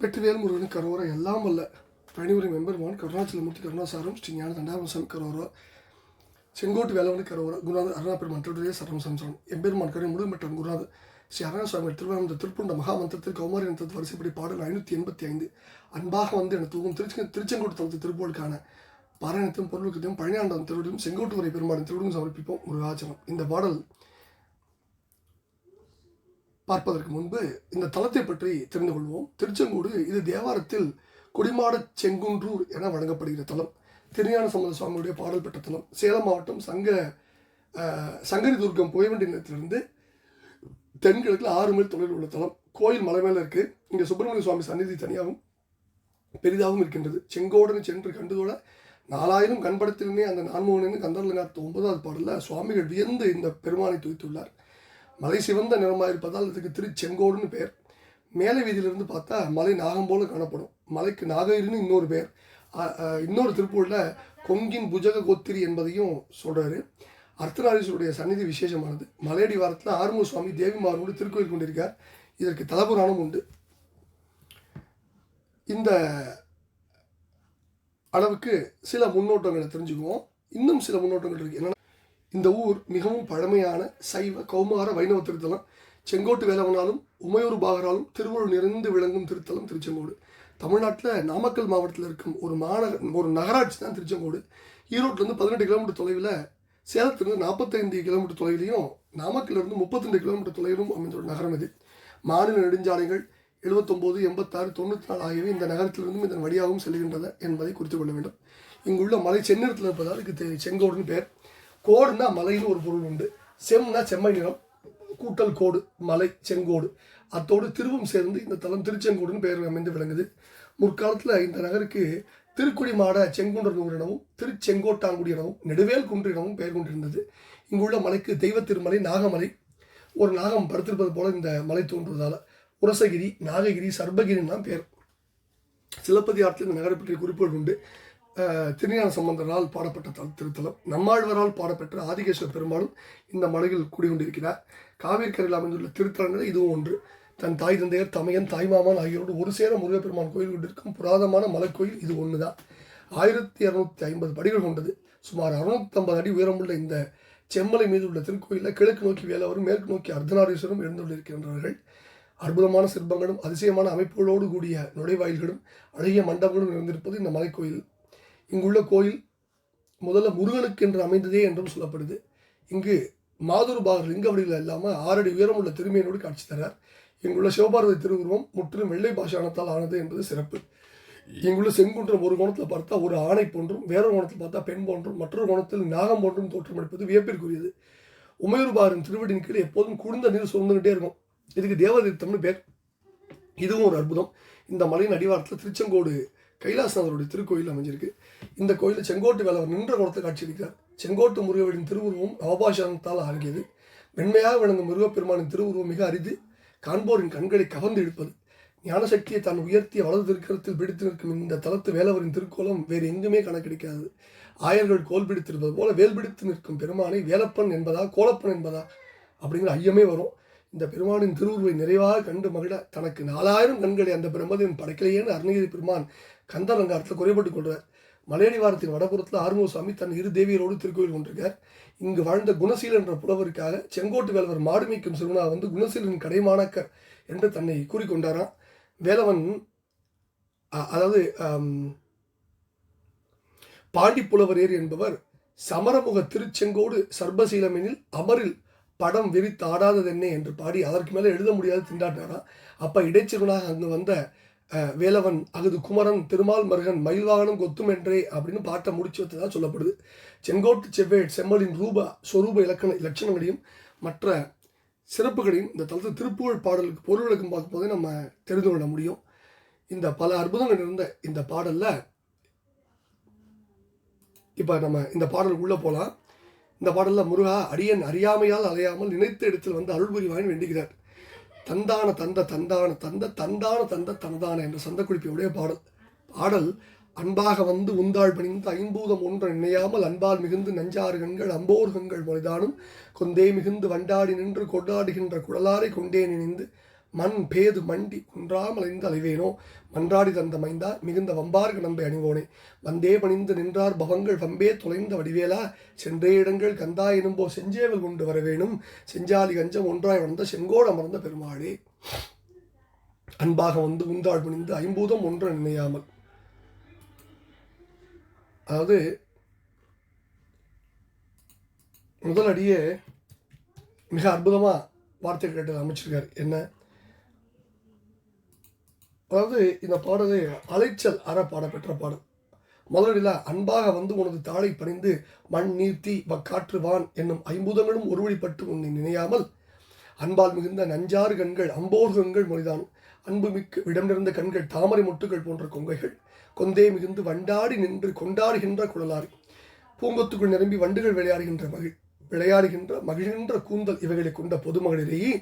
வெற்றிவேல் முருகன் கரோரா எல்லாம் வல்ல பழனிபுரி மெம்பெருமான் கருணாச்சலமூர்த்தி கருணாசாரம் ஸ்ரீ ஞான தண்டாபசாமி கரோரா. செங்கோட்டு வேலவனி கரோரா. குருநாதர் அருணா பெருமான் திருடைய சரணம் சம்சரம் எம்பெருமான் கரை முழுமற்றம் குருநாதர் ஸ்ரீ அருணாசுவாமி திருவானந்த திருப்புண்ட மகாமந்திரத்தில் கௌமாரி நந்தத்து வரிசைப்படி பாடல் ஐநூற்றி எண்பத்தி ஐந்து. அன்பாக வந்து என தூங்கும் திருச்சி திருச்செங்கோட்டு தளத்து திருப்போலுக்கான பாராயணத்தையும் பொருளுக்கத்தையும் பழனியாண்டம் திருவிடும் செங்கோட்டு வரை பெருமாளின் திருவிடும் சமர்ப்பிப்போம். முருகாச்சலம். இந்த பாடல் பார்ப்பதற்கு முன்பு இந்த தலத்தை பற்றி தெரிந்து கொள்வோம். திருச்செங்கோடு இது தேவாரத்தில் குடிமாட செங்குன்றூர் என வழங்கப்படுகிற தலம் திருஞான சம்பந்த சுவாமியுடைய பாடல் பெற்ற தலம் சேலம் மாவட்டம் சங்க சங்கரி துர்க்கம் புயவண்டி நிலத்திலிருந்து தென்கிழக்கில் ஆறு மைல் தொலைவில் உள்ள தலம் கோயில் மலை மேலே இருக்குது இங்கே சுப்பிரமணிய சுவாமி சந்நிதி தனியாகவும் பெரிதாகவும் இருக்கின்றது. செங்கோடன் சென்று கண்டுதோட நாலாயிரம் கண்படத்திலே அந்த நான்முகனின் கந்தர்லங்காத்து ஒன்பதாவது பாடலில் சுவாமிகள் வியந்து இந்த பெருமானை துய்த்துள்ளார் மலை சிவந்த நிறமாக இருப்பதால் இதுக்கு திருச்செங்கோடுன்னு பேர் மேலே வீதியிலிருந்து பார்த்தா மலை நாகம் போல காணப்படும். மலைக்கு நாகயிரின்னு இன்னொரு பேர் இன்னொரு திருப்பூரில் கொங்கின் புஜக கோத்திரி என்பதையும் சொல்கிறாரு அர்த்தநாரீஸ்வருடைய சந்நிதி விசேஷமானது. மலையடி வாரத்தில் ஆறுமுக சுவாமி தேவிமாரோடு திருக்கோயில் கொண்டிருக்கார். இதற்கு தலபுராணம் உண்டு. இந்த அளவுக்கு சில முன்னோட்டங்களை தெரிஞ்சுக்குவோம். இன்னும் சில முன்னோட்டங்கள் இருக்குது என்ன இந்த ஊர் மிகவும் பழமையான சைவ கௌமார வைணவ திருத்தலம். செங்கோட்டு வேலவனாலும் உமையூர் பாகராலும் திருவள்ளூர் நிறைந்து விளங்கும் திருத்தலம் திருச்செங்கோடு. தமிழ்நாட்டில் நாமக்கல் மாவட்டத்தில் இருக்கும் ஒரு மாநகர் ஒரு நகராட்சி தான் திருச்செங்கோடு. ஈரோட்டிலேருந்து பதினெட்டு கிலோமீட்டர் தொலைவில் சேலத்திலிருந்து நாற்பத்தைந்து கிலோமீட்டர் தொலைவிலையும் நாமக்கல்லிருந்து முப்பத்தெண்டு கிலோமீட்டர் தொலைவிலும் அமைந்துள்ள நகரம் இது. மாநில நெடுஞ்சாலைகள் எழுபத்தொம்போது எண்பத்தாறு தொண்ணூற்றி நாலு ஆகியவை இந்த நகரத்திலிருந்தும் இதன் வழியாகவும் செல்கின்றன என்பதை குறித்து கொள்ள வேண்டும். இங்குள்ள மலை செந்நிறத்தில் இருப்பதால் இதுக்கு செங்கோடுன்னு பேர். கோடுனா மலைன்னு ஒரு பொருள் உண்டு. செம்னா செம்மை நிலம் கூட்டல் கோடு மலை செங்கோடு. அத்தோடு திருவும் சேர்ந்து இந்த தலம் திருச்செங்கோடுன்னு பெயர் அமைந்து விளங்குது. முற்காலத்தில் இந்த நகருக்கு திருக்குடி மாட செங்குன்றர் எனவும் திருச்செங்கோட்டாங்குடி எனவும் நெடுவேல் குன்று எனவும் பெயர் கொண்டிருந்தது. இங்குள்ள மலைக்கு தெய்வ திருமலை நாகமலை. ஒரு நாகம் படுத்திருப்பது போல இந்த மலை தோன்றுவதால் உரசகிரி நாககிரி சர்பகிரின்னு பேர் சிலப்பதிகாரத்தில் இந்த நகரை பற்றிய குறிப்புகள் உண்டு. திருஞான சம்பந்தரால் பாடப்பட்ட தல் திருத்தலம். நம்மாழ்வரால் பாடப்பெற்ற ஆதிகேஸ்வர பெருமாளும் இந்த மலையில் குடிகொண்டிருக்கிறார். காவேரிக்கரையில் அமைந்துள்ள திருத்தலங்கள் இதுவும் ஒன்று. தன் தாய் தந்தையர் தமையன் தாய்மாமன் ஆகியோரோடு ஒரு சேர முருகப்பெருமான் கோயில் கொண்டிருக்கும் புராதமான மலைக்கோயில் இது ஒன்று தான் ஆயிரத்தி இரநூத்தி ஐம்பது படிகள் கொண்டது. சுமார் அறுநூத்தம்பது அடி உயரமுள்ள இந்த செம்மலை மீது உள்ள திருக்கோயிலில் கிழக்கு நோக்கி வேலவரும் மேற்கு நோக்கி அர்த்தநாரீஸ்வரரும் எழுந்துள்ளிருக்கின்றார்கள் அற்புதமான சிற்பங்களும் அதிசயமான அமைப்புகளோடு கூடிய நுழைவாயில்களும் அழகிய மண்டபங்களும் இருந்திருப்பது இந்த மலைக்கோயில். இங்குள்ள கோயில் முதல்ல முருகனுக்கு என்று அமைந்ததே என்றும் சொல்லப்படுது. இங்கு மாதுருபாகர் லிங்க வடிவில் இல்லாமல் ஆறடி உயரமுள்ள திருமையினோடு காட்சி தரார். இங்குள்ள சிவபார்வதி திருவுருவம் முற்றிலும் வெள்ளை பாஷாணத்தால் ஆனது என்பது சிறப்பு. இங்குள்ள செங்குன்றம் ஒரு கோணத்தில் பார்த்தா ஒரு ஆணை போன்றும் வேறொரு கோணத்தில் பார்த்தா பெண் போன்றும் மற்றொரு கோணத்தில் நாகம் போன்றும் தோற்றமளிப்பது வியப்பிற்குரியது. உமையூர்பாரின் திருவடியின் கீழே எப்போதும் குளிர்ந்த நீர் சுரந்துகிட்டே இருக்கும். இதுக்கு தேவதீர்த்தம்னு பேர். இதுவும் ஒரு அற்புதம். இந்த மலையின் அடிவாரத்தில் திருச்செங்கோடு கைலாசநாதருடைய திருக்கோயில் அமைஞ்சிருக்கு. இந்த கோயிலில் செங்கோட்டு வேலவர் நின்ற குளத்தை காட்சியளிக்கிறார் செங்கோட்டு முருகவரின் திருவுருவம் நவபாஷானத்தால் ஆகியது வெண்மையாக விளங்கும் முருகப்பெருமானின் திருவுருவம் மிக அரிது. காண்போரின் கண்களை கவர்ந்து இழுப்பது. ஞானசக்தியை தான் உயர்த்திய வலது திருக்கரத்தில் பிடித்து நிற்கும் இந்த தளத்து வேலவரின் திருக்கோலம் வேறு எங்குமே கணக்கெடுக்காது ஆயர்கள் கோல் பிடித்திருப்பது போல வேல் பிடித்து நிற்கும் பெருமானை வேலப்பன் என்பதா கோலப்பன் என்பதா அப்படிங்கிற ஐயமே வரும். இந்த பெருமானின் திருவுருவை நிறைவாக கண்டு மகிழ தனக்கு நாலாயிரம் கண்களை அந்த பிரம்மதேவன் படைக்கலையேன்னு அருணகிரி பெருமான் கந்தரங்காரத்தில் குறைபட்டுக் கொள்கிறார் மலையடி வாரத்தின் வடபுறத்தில் ஆறுமுக சுவாமி தன் இரு தேவியரோடு திருக்கோயில் கொண்டிருக்கார். இங்கு வாழ்ந்த குணசீலன் என்ற புலவருக்காக செங்கோட்டு வேலவர் மாடுமிக்கும் சிறுவனா வந்து குணசீலன் கடைமானக்கர் என்று தன்னை கூறிக்கொண்டாராம் வேலவன் அதாவது பாண்டி புலவரேர் என்பவர் சமரமுக திருச்செங்கோடு சர்பசீலமெனில் அமரில் படம் விரித்து ஆடாததென்னே என்று பாடி அதற்கு மேலே எழுத முடியாது திண்டாட்டினாராம் அப்போ இடைச்சிறுவனாக அங்கு வந்த வேலவன் அகது குமரன் திருமால் மருகன் மயில்வாகனம் கொத்தும் என்றே அப்படின்னு பாட்டை முடிச்சு வைத்ததாக சொல்லப்படுது. செங்கோட்டு செவ்வேட் செம்மலின் ரூப சொரூப இலக்கண இலட்சணங்களையும் மற்ற சிறப்புகளையும் இந்த தளத்து திருப்புகழ் பாடலுக்கு பொருள்களுக்கும் பார்க்கும்போதே நம்ம தெரிந்து கொள்ள முடியும். இந்த பல அற்புதங்கள் இருந்த இந்த பாடலில் இப்போ நம்ம இந்த பாடலுக்குள்ளே போகலாம் இந்த பாடலில் முருகா அடியன் அறியாமையால் அலையாமல் நினைத்த இடத்தில் வந்து அருள் புரிவாயின் வேண்டுகிறார். தந்தான தந்த தந்தான தந்த தந்தான தந்த தனதான என்ற சந்தக்குறிப்பியுடைய பாடல். பாடல் அன்பாக வந்து உந்தாள் பணிந்து ஐம்பூதம் ஒன்று நினையாமல் அன்பால் மிகுந்து நஞ்சாறு கண்கள் அம்போர் கண்கள் மொழிதானும் கொந்தே மிகுந்து வண்டாடி நின்று கொண்டாடுகின்ற குடலாரை கொண்டே நினைந்து மண் பேது மண்டி குன்றாமலைந்து அலைவேனோ? மன்றாடி தந்த மைந்தா மிகுந்த வம்பார்க்கு நம்பை அணிவோனே. வந்தே பணிந்து நின்றார் பவங்கள் வம்பே தொலைந்த வடிவேலா. சென்றே இடங்கள் கந்தா எனும்போ செஞ்சேவல் கொண்டு வரவேணும். செஞ்சாலி கஞ்சம் ஒன்றாய் வந்த செங்கோடு அமர்ந்த பெருமாளே. அன்பாக வந்து உந்தாள் பணிந்து ஐம்பூதம் ஒன்று நினையாமல். அதாவது முதலடியே மிக அற்புதமாக வார்த்தை கேட்டு அமைச்சிருக்கார். என்ன? அதாவது இந்த பாடலே அலைச்சல் அற பாடப்பெற்ற பாடல். முதலில் அன்பாக வந்து உனது தாளை பணிந்து மண் நீர்த்தி தீ காற்று வான் என்னும் ஐம்பூதங்களும் ஒருவழிப்பட்டு உன்னை நினையாமல் அன்பால் மிகுந்த நஞ்சாறு கண்கள் அம்போர் கண்கள் மொழிதானும் அன்பு மிக்க விடம் நிறைந்த கண்கள் தாமரை முட்டுகள் போன்ற கொங்கைகள். கொந்தே மிகுந்து வண்டாடி நின்று கொண்டாடுகின்ற குழலாறு. பூங்கொத்துக்குள் நிரம்பி வண்டுகள் விளையாடுகின்ற மகிழ் விளையாடுகின்ற மகிழ்கின்ற கூந்தல் இவைகளை கொண்ட பொதுமகளிலேயே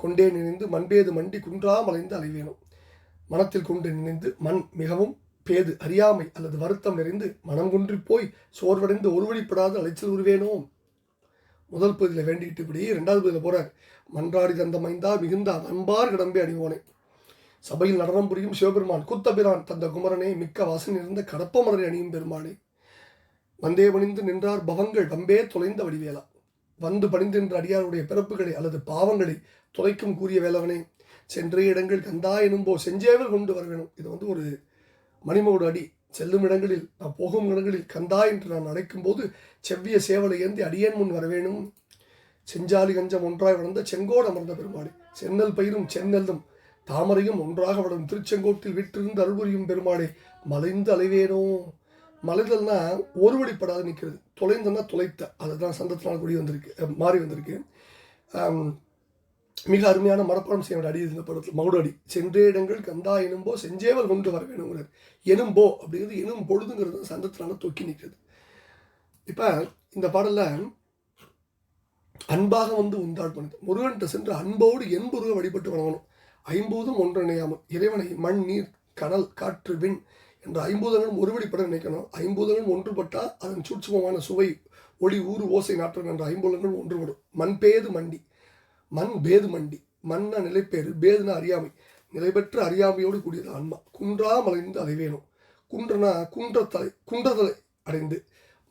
கொண்டே நினைந்து மண்பேது மண்டி குன்றா மலைந்து அலைவேணும். மனத்தில் கொண்டு நினைந்து மண் மிகவும் பேது அறியாமை அல்லது வருத்தம் நிறைந்து மனம் குன்றி போய் சோர்வடைந்து ஒருவழிப்படாத அலைச்சல் உருவேனோ? முதல் பகுதியில் வேண்டிக்கிட்டு இப்படி ரெண்டாவது பகுதியில் போறார். மன்றாடி தந்த மைந்தா மிகுந்த அன்பார் கிடம்பே அணிவோனே சபையில் நடனம் புரியும் சிவபெருமான் குத்தபிரான் தந்த குமரனே மிக்க வாசனை இருந்த கடப்ப மலரை அணியும் பெருமானே. வந்தே பணிந்து நின்றார் பவங்கள் வம்பே தொலைந்த வடிவேலா. வந்து பணிந்து நின்ற அடியாருடைய பிறப்புகளை அல்லது பாவங்களை தொலைக்கும் கூறிய வேலவனே. சென்ற இடங்கள் கந்தா எனும்போ செஞ்சேவல் கொண்டு வர வேணும் இது வந்து ஒரு மணிமோடு அடி. செல்லும் இடங்களில் நான் போகும் இடங்களில் கந்தா என்று நான் அழைக்கும் போது செவ்விய சேவலை ஏந்தி அடியேன் முன் வரவேணும். செஞ்சாலி கஞ்சம் ஒன்றாய் வளர்ந்த செங்கோடு அமர்ந்த பெருமாளே. சென்னல் பயிரும் செந்நெல்லும். தாமரையும் ஒன்றாக வளரும் திருச்செங்கோட்டில் விட்டிருந்து அருள்புரியும் பெருமாளே மலைந்து அலைவேனோ? மலைதல்னா ஒருவழிப்படாது நிற்கிறது. தொலைந்தன்னா தொலைத்த. அதுதான் சந்தத்தினால் கூடி வந்திருக்கு மாறி வந்திருக்கு. மிக அருமையான மரப்பாடம் செய்ய வேண்டிய அடி இந்த படத்தில் மகுடடி. சென்ற இடங்கள் கந்தா எனும்போ செஞ்சேவல் கொண்டு வர வேணுங்கிறார் எனும்போ அப்படிங்கிறது எனும் பொழுதுங்கிறது சந்தத்தினால தொக்கி நிற்கிறது. இப்போ இந்த பாடலில் அன்பாக வந்து உந்தாள் பண்ணுது முருகன்கிட்ட சென்று அன்போடு என்புருக வழிபட்டு வணங்கணும் ஐம்பூதும் ஒன்றிணையாமல். இறைவனை மண் நீர் கடல் காற்று விண் என்ற ஐம்பூதங்களும் ஒருவழிப்பட நினைக்கணும். ஐம்பூதங்களும் ஒன்றுபட்டால் அதன் சூட்சுமமான சுவை ஒளி ஊறு ஓசை நாற்றம் என்ற ஐம்பூதங்களும் ஒன்றுபடும். மண் பேது மண்டி. மண் பேது மண்டி மண்ண நிலைப்பேறு பேதுனா அறியாமை நிலைபெற்ற அறியாமையோடு கூடியது ஆன்மா. குன்றா மலைந்து அலைவேணும் குன்றனா குன்றத்தலை குன்றதலை அடைந்து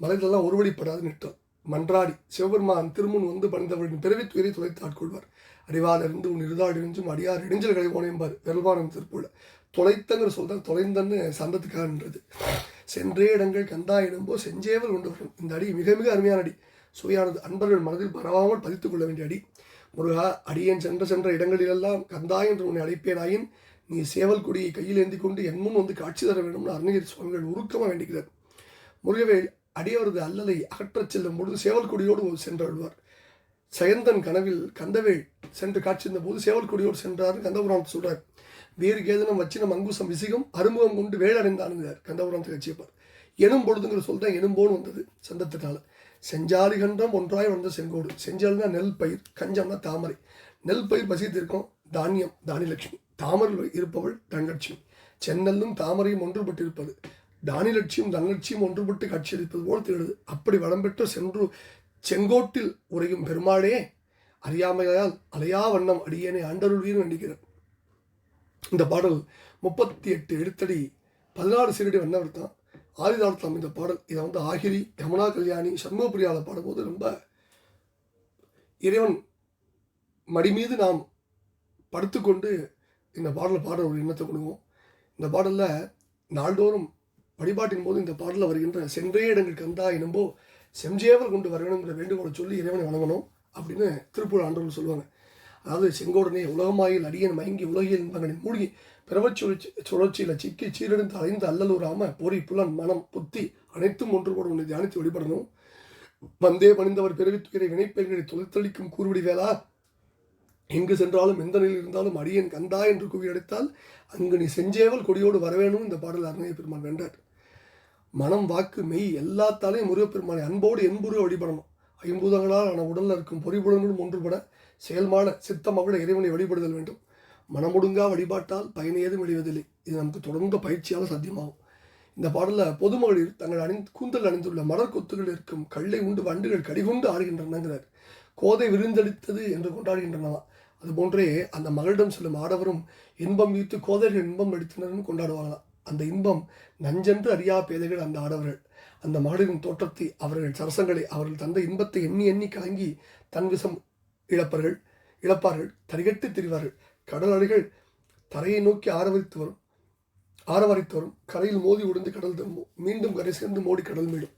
மலைதெல்லாம் ஒருவழிப்படாது நிற்றல் மன்றாடி சிவபெருமான் திருமுன் வந்து பணிந்தவரின் பிறவி துயரை துளைத்து ஆட்கொள்வார் அறிவால் உன் இருதாடு இறைஞ்சும் அடியார் இடைஞ்சல்களை ஓனையம்பார் வெல்வானம் திருப்புள்ள. தொலைத்தங்கிற சொல்தான் தொலைந்தன்னு சந்தத்துக்காகன்றது சென்றே இடங்கள் கந்தா இடம்போ செஞ்சேவல் கொண்டு வரும் இந்த அடி மிக மிக அருமையான அடி. சுவையானது. அன்பர்கள் மனதில் பரவாமல் பதித்துக் கொள்ள வேண்டிய அடி. முருகா அடியேன் சென்ற சென்ற இடங்களிலெல்லாம் கந்தா என்று உன்னை அழைப்பேனாயின் நீ சேவல் கொடியை கையில் ஏந்தி கொண்டு என் முன் வந்து காட்சி தர வேண்டும்னு அருணகிரி சுவாமிகள் உருக்கமாக வேண்டுகிறார் முருகவேல் அடியவரது அல்லலை அகற்றச் செல்லும் பொழுது சேவல் கொடியோடு சென்று அழுவார் சயந்தன் கனவில் கந்தவேள் சென்று காட்சி போது சேவல் கொடியோடு சென்றார் கந்தபுராணத்தை சொல்றார். வேறு கேதனம் வச்சினம் அங்குசம் விசிகம் அருமுகம் கொண்டு வேலடைந்தானுங்கிறார் கந்தபுராணத்தை கட்சியப்பார் எனும் பொழுதுங்கிற சொல் எனும்போன்னு வந்தது சந்தத்தினால. செஞ்சாலி கண்டம் ஒன்றாய் வந்த செங்கோடு. செஞ்சால்னா நெல் பயிர் கஞ்சம்னா தாமரை. நெல் பயிர் பசித்திருக்கும் தானியம் தானியலட்சுமி தாமரில் இருப்பவள் தனலட்சுமி சென்னலும் தாமரையும் ஒன்றுபட்டிருப்பது. தானியலட்சியும் தனலட்சியும் ஒன்றுபட்டு காட்சியளிப்பது போல் திகழது. அப்படி வளம்பெற்ற சென்று செங்கோட்டில் உறையும் பெருமாளே அறியாமையால் அலையா வண்ணம் அடியேனை ஆண்டருள்வீர் நினைக்கிறேன் இந்த பாடல் முப்பத்தி எட்டு எழுத்தடி பதினாறு சீரடி வண்ணவர் தான் ஆதிதாளத்தில் அமைந்த பாடல். இதை வந்து ஆகிரி யமுனா கல்யாணி சண்முகப்பிரியாவில் பாடும்போது ரொம்ப இறைவன் மடி மீது நாம் படுத்துக்கொண்டு இந்த பாடலை பாடுற ஒரு எண்ணத்தை கொடுவோம் இந்த பாடலில் நாள்தோறும் வழிபாட்டின் போது இந்த பாடலில் வருகின்ற சென்றே இடங்கள் கந்தா எனும்போ செஞ்சேவல் கொண்டு வரணுங்கிற வேண்டுகோளை சொல்லி இறைவனை வணங்கணும் அப்படின்னு திருப்பூர் ஆண்டவர்கள் சொல்லுவாங்க. அதாவது செங்கோடனே உலகமாயில் அடியன் மயங்கி உலகியல் இன்பங்களின் மூழ்கி பிறவச் சுழற்சியில் சிக்கி சீரழிந்து அலைந்து அல்லலூராம பொறி புலன் மனம் புத்தி அனைத்தும் ஒன்று கூட உன்னை தியானித்து வழிபடணும். வந்தே பணிந்தவர் பிறவி வினைப்பெண்களை தொலைத்தளிக்கும் கூறுவிடி வேளா எங்கு சென்றாலும் எந்த நிலையில் இருந்தாலும் அடியன் கந்தா என்று கூவி அடைத்தால் அங்கு நீ செஞ்சேவல் கொடியோடு வரவேணும் இந்த பாடல் அருணைய பெருமான் வென்றார். மனம் வாக்கு மெய் எல்லாத்தாலையும் முருகப்பெருமானை அன்போடு என்புரு வழிபடணும். ஐம்பூதங்களால் ஆன உடலில் இருக்கும் பொறிபுலங்களும் ஒன்றுபட செயல்மான சித்தம் மகள இறைவனை வழிபடுதல் வேண்டும். மனமுடுங்கா வழிபாட்டால் பயனேதும் விளைவதில்லை. இது நமக்கு தொடர்ந்த பயிற்சியால் சாத்தியமாகும். இந்த பாடலில் பொதுமகளிர் தங்கள் அணிந்து கூந்தல் அணிந்துள்ள மலர் கொத்துகள் இருக்கும் கல்லை உண்டு வண்டுகள் கடிகொண்டு ஆடுகின்றனங்கிறார். கோதை விருந்தளித்தது என்று கொண்டாடுகின்றனவா? அதுபோன்றே அந்த மகளிடம் செல்லும் ஆடவரும் இன்பம் ஈர்த்து கோதைகள் இன்பம் எடுத்தனர்னு கொண்டாடுவாங்களாம் அந்த இன்பம் நஞ்சென்று அறியா பேதைகள் அந்த ஆடவர்கள். அந்த மகளிரின் தோற்றத்தை அவர்கள் சரசங்களை அவர்கள் தந்த இன்பத்தை எண்ணி எண்ணி கலங்கி தன் விஷம் இழப்பார்கள் இழப்பார்கள் தரிகட்டு திரிவார்கள். கடல் அலைகள் தரையை நோக்கி ஆரவரித்து வரும். ஆரவரித்து வரும். கரையில் மோதி உடைந்து கடல் திரும்பும் மீண்டும் கரை சேர்ந்து மோடி கடல் மீடும்.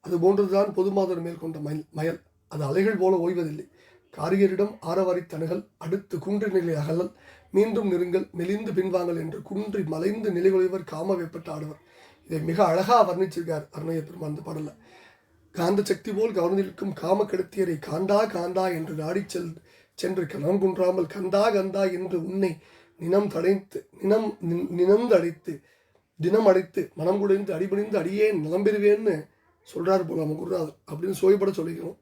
அது போன்றதுதான் பொதுமாதர் மேற்கொண்ட மயில் மயல். அது அலைகள் போல ஓய்வதில்லை. காரியரிடம் ஆரவாரி தணுகள் அடுத்து குன்று நிலை அகலல். மீண்டும் நெருங்கல் மெலிந்து பின்வாங்கல் என்று குன்றி மலைந்து நிலைகுலைவர் காம வெப்பட்ட ஆடவர். இதை மிக அழகா வர்ணிச்சிருக்கார் அருணைய பெருமான் அந்த பாடல்ல. காந்த சக்தி போல் கவர்ந்திருக்கும் காம கெடுத்தியரை காந்தா காந்தா என்று நாடி செல் சென்று கணம் குன்றாமல் கந்தா கந்தா என்று உன்னை நினம் தடைத்து நினம் நின்- நினந்தடைத்து தினம் அடைத்து மனம் குடைந்து அடிபணிந்து அடியே நிலம்பெறுவேன்னு சொல்கிறார் போல நம்ம குருநாதர் அப்படின்னு சுவைப்பட சொல்லிக்கிறோம்.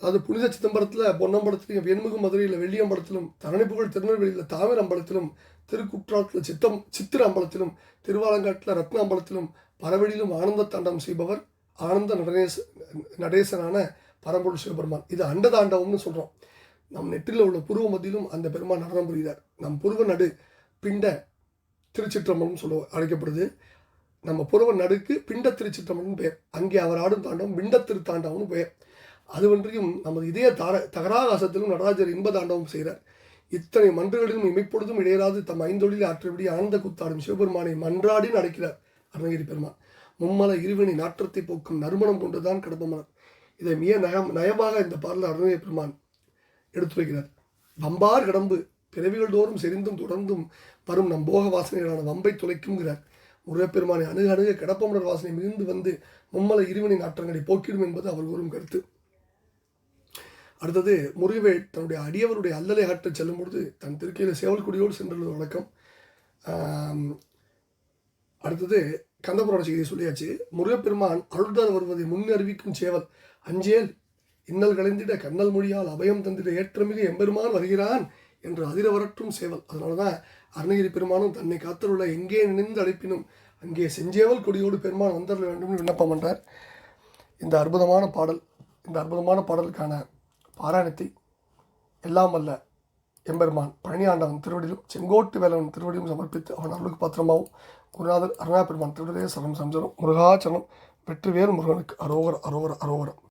அதாவது புனித சிதம்பரத்தில் பொன்னம்பலத்திலும் வெண்முகம் மதுரையில் வெள்ளியம்பலத்திலும் தரணிப்புகழ் திருநெல்வேலியில் தாமிரம்பலத்திலும் திருக்குற்றாலத்தில் சித்தம் சித்திர அம்பலத்திலும் திருவாலங்காட்டில் ரத்ன அம்பலத்திலும் பரவெளியிலும் ஆனந்த தாண்டவம் செய்பவர் ஆனந்த நடேச நடேசனான பரம்பொருள் சிவபெருமான். இது அண்டதாண்டவம்னு சொல்கிறோம் நம் நெற்றில் உள்ள புருவ மத்தியிலும் அந்த பெருமான் நடனம் புரிகிறார். நம் புருவ நடு பிண்ட திருச்சிற்றம்பலம் சொல்ல அழைக்கப்படுது. நம்ம புருவ நடுக்கு பிண்ட திருச்சிற்றம்பலம் பெயர். அங்கே அவர் ஆடும் தாண்டவம் பிண்ட திருத்தாண்டவம்னு பெயர். அதுவன்றியும் நமது இதய தார தகராகாசத்திலும் நடராஜர் இன்ப தாண்டவம் செய்கிறார். இத்தனை மன்றுகளிலும் இமைப்பொழுதும் இடையராது தம் ஐந்தொழில் ஆற்றபடி ஆனந்த குத்தாடும் சிவபெருமானை மன்றாடி நடக்கிறார் அருணகிரி பெருமான். மும்மல இருவினை நாற்றத்தை போக்கும் நறுமணம் கொண்டுதான் கடப்பமலர் இதை மிக நயம் நயமாக இந்த பாடல அருணகிரி பெருமான் எடுத்து வைக்கிறார். வம்பார் கடம்பு பிறவிகள் தோறும் செறிந்தும் தொடர்ந்தும் வரும் நம் போக வாசனைகளான வம்பை துளைக்குங்கிறார் முருகப்பெருமானை அணுக அணுக கடப்பமலர் வாசனை மிகுந்து வந்து மும்மல இருவனின் ஆற்றங்களை போக்கிடும் என்பது அவர் கூறும் கருத்து. அடுத்தது முருகவேல் தன்னுடைய அடியவருடைய அல்லலை ஆற்ற செல்லும் பொழுது தன் திருக்கையில் சேவல்குடியோடு சென்றுள்ளது வழக்கம். அடுத்தது கந்தபுராண செய்தியை சொல்லியாச்சு. முருகப்பெருமான் அருள்தார் வருவதை முன் அறிவிக்கும் சேவல் அஞ்சேல் இன்னல் கலைந்திட கண்ணல் மொழியால் அபயம் தந்திட ஏற்றமிகு எம்பெருமான் வருகிறான் என்று அதிர வரட்டும் சேவல். அதனால தான் அருணகிரி பெருமானும் தன்னை காத்தருள்ள எங்கே நினைந்து அழைப்பினும் அங்கே செஞ்சேவல் கொடியோடு பெருமான் வந்தருள வேண்டும் விண்ணப்பம் பண்றார். இந்த அற்புதமான பாடல் இந்த அற்புதமான பாடலுக்கான பாராயணத்தை எல்லாம் அல்ல எம்பெருமான் பழனியாண்டவன் திருவடியிலும் செங்கோட்டு வேலவன் திருவடியும் சமர்ப்பித்து அவன் அருளுக்கு பாத்திரமாவும் குருநாதர் அருணா பெருமான் திருவடியே சரணம் சஞ்சரம் முருகாச்சரணம் வெற்றிவேல் முருகனுக்கு அரோகர அரோகர அரோகரம்